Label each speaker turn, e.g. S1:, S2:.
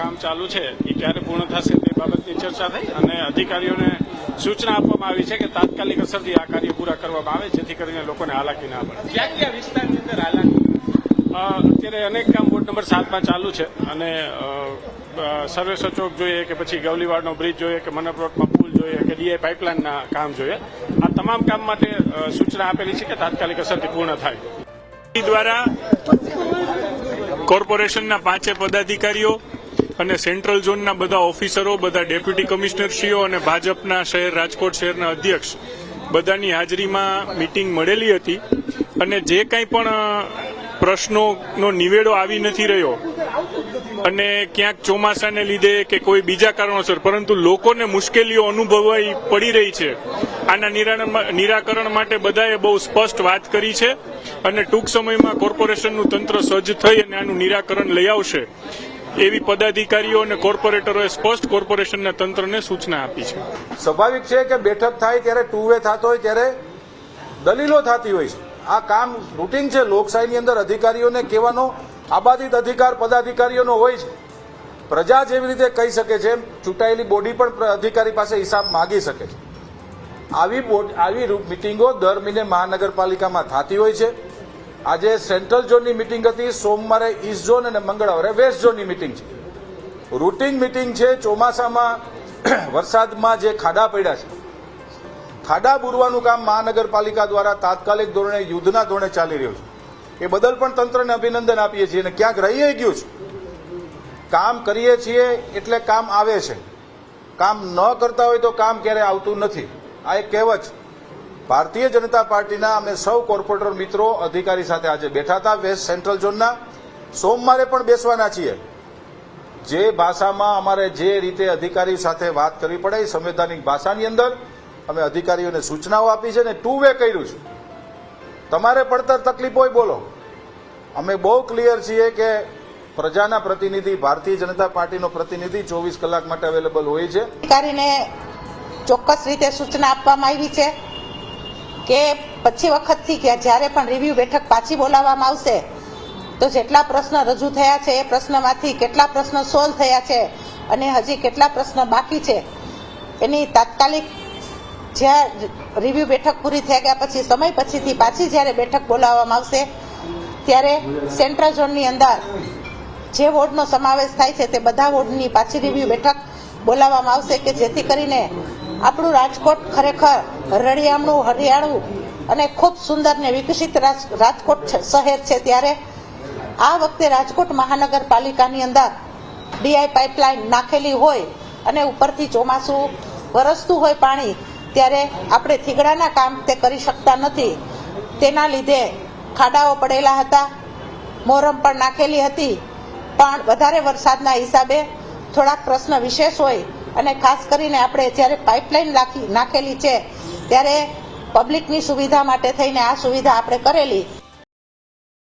S1: કામ ચાલુ છે એ ક્યારે પૂર્ણ થશે તે બાબતની ચર્ચા થઈ અને અધિકારીઓને સૂચના આપવામાં આવી છે કે તાત્કાલિક અસરથી આ કાર્ય પૂરા કરવામાં આવે જેથી કરીને લોકોને હાલાકી ના પડે
S2: ક્યાં ક્યાં વિસ્તારની અંદર હાલાકી?
S1: અત્યારે અનેક કામ વોર્ડ નંબર સાતમાં ચાલુ છે અને અ, અ, ચોક જોઈએ કે પછી ગવલીવાડનો બ્રિજ જોઈએ કે મનપ્લોટમાં પુલ જોઈએ કે ડીઆઈ પાઇપલાઇનના કામ જોઈએ. આ તમામ કામ માટે સૂચના આપેલી છે કે તાત્કાલિક અસરથી પૂર્ણ થાય.
S3: દ્વારા કોર્પોરેશનના પાંચે પદાધિકારીઓ અને સેન્ટ્રલ ઝોનના બધા ઓફિસરો, બધા ડેપ્યુટી કમિશનરશ્રીઓ અને ભાજપના શહેર રાજકોટ શહેરના અધ્યક્ષ બધાની હાજરીમાં મિટિંગ મળેલી હતી. અને જે કંઈ પણ પ્રશ્નોનો નિવેડો આવી નથી રહ્યો અને ક્યાંક ચોમાસાને લીધે કે કોઈ બીજા કારણોસર, પરંતુ લોકોને મુશ્કેલીઓ અનુભવાઈ પડી રહી છે. આના નિરાકરણ- માટે બધાએ બહુ સ્પષ્ટ વાત કરી છે અને ટૂંક સમયમાં કોર્પોરેશનનું તંત્ર સજ્જ થઈ અને આનું નિરાકરણ લઈ આવશે. એવી પદાધિકારીઓ અને કોર્પોરેટરોએ સ્પષ્ટ કોર્પોરેશનના તંત્રને સૂચના આપી છે.
S4: સ્વાભાવિક છે કે બેઠક થાય ત્યારે ટુ વે થતો હોય ત્યારે દલીલો થતી હોય છે. આ કામ રૂટીન છે. લોકશાહીની અંદર અધિકારીઓને કહેવાનો આબાદિત અધિકાર પદાધિકારીઓનો હોય છે. પ્રજા જેવી રીતે કહી શકે છે ચૂંટાયેલી બોડી પણ અધિકારી પાસે હિસાબ માગી શકે છે. આવી આવી મિટિંગો દર મહિને મહાનગરપાલિકામાં થતી હોય છે. આજે સેન્ટ્રલ ઝોનની મિટિંગ હતી. સોમવારે ઈસ્ટ ઝોન અને મંગળવારે વેસ્ટ ઝોનની મિટિંગ છે. રૂટીન મિટિંગ છે. ચોમાસામાં વરસાદમાં જે ખાડા પડ્યા છે, ખાડા બુરવાનું કામ મહાનગરપાલિકા દ્વારા તાત્કાલિક ધોરણે, યુદ્ધના ધોરણે ચાલી રહ્યું છે. એ બદલ પણ તંત્રને અભિનંદન આપીએ છીએ અને ક્યાંક રહી ગયું છે. કામ કરીએ છીએ એટલે કામ આવે છે. કામ ન કરતા હોય તો કામ ક્યારે આવતું નથી. આ એક કહેવત છે. ભારતીય જનતા પાર્ટીના અમે સૌ કોર્પોરેટર મિત્રો, અધિકારી સાથે આજે બેઠા હતા વેસ્ટ સેન્ટ્રલ ઝોનના. સોમવારે પણ બેસવાના છીએ. જે ભાષામાં અમારે જે રીતે અધિકારી સાથે વાત કરવી પડે સંવૈધાનિક ભાષાની અંદર અમે અધિકારીઓને સૂચનાઓ આપી છે ને ટુ વે કર્યું છે. તમારે પડતર તકલીફ હોય બોલો. અમે બહુ ક્લિયર છીએ કે પ્રજાના પ્રતિનિધિ, ભારતીય જનતા પાર્ટીનો પ્રતિનિધિ ચોવીસ કલાક માટે અવેલેબલ હોય છે.
S5: અધિકારીને ચોક્કસ રીતે સૂચના આપવામાં આવી છે. કે પછી વખતથી કે જ્યારે પણ રિવ્યુ બેઠક પાછી બોલાવવામાં આવશે, તો જેટલા પ્રશ્ન રજૂ થયા છે એ પ્રશ્નમાંથી કેટલા પ્રશ્ન સોલ્વ થયા છે અને હજી કેટલા પ્રશ્ન બાકી છે, એની તાત્કાલિક જ્યાં રિવ્યુ બેઠક પૂરી થઈ ગયા પછી, સમય પછીથી પાછી જ્યારે બેઠક બોલાવવામાં આવશે, ત્યારે સેન્ટ્રલ ઝોનની અંદર જે વોર્ડનો સમાવેશ થાય છે તે બધા વોર્ડની પાછી રિવ્યુ બેઠક બોલાવવામાં આવશે કે જેથી કરીને આપણું રાજકોટ ખરેખર રળિયામણું, હરિયાળું અને ખૂબ સુંદર ને વિકસિત રાજ- રાજકોટ શહેર છે. ત્યારે આ વખતે રાજકોટ મહાનગરપાલિકાની અંદર ડીઆઈ પાઇપલાઇન નાખેલી હોય અને ઉપરથી ચોમાસું વરસતું હોય પાણી, ત્યારે આપણે થીગડાના કામ તે કરી શકતા નથી. તેના લીધે ખાડાઓ પડેલા હતા, મોરમ પણ નાખેલી હતી. પણ વધારે વરસાદના હિસાબે થોડાક પ્રશ્ન વિશેષ હોય અને ખાસ કરીને આપણે જ્યારે પાઇપલાઇન નાખી નાખેલી છે, ત્યારે પબ્લિકની સુવિધા માટે થઈને આ સુવિધા આપણે કરેલી.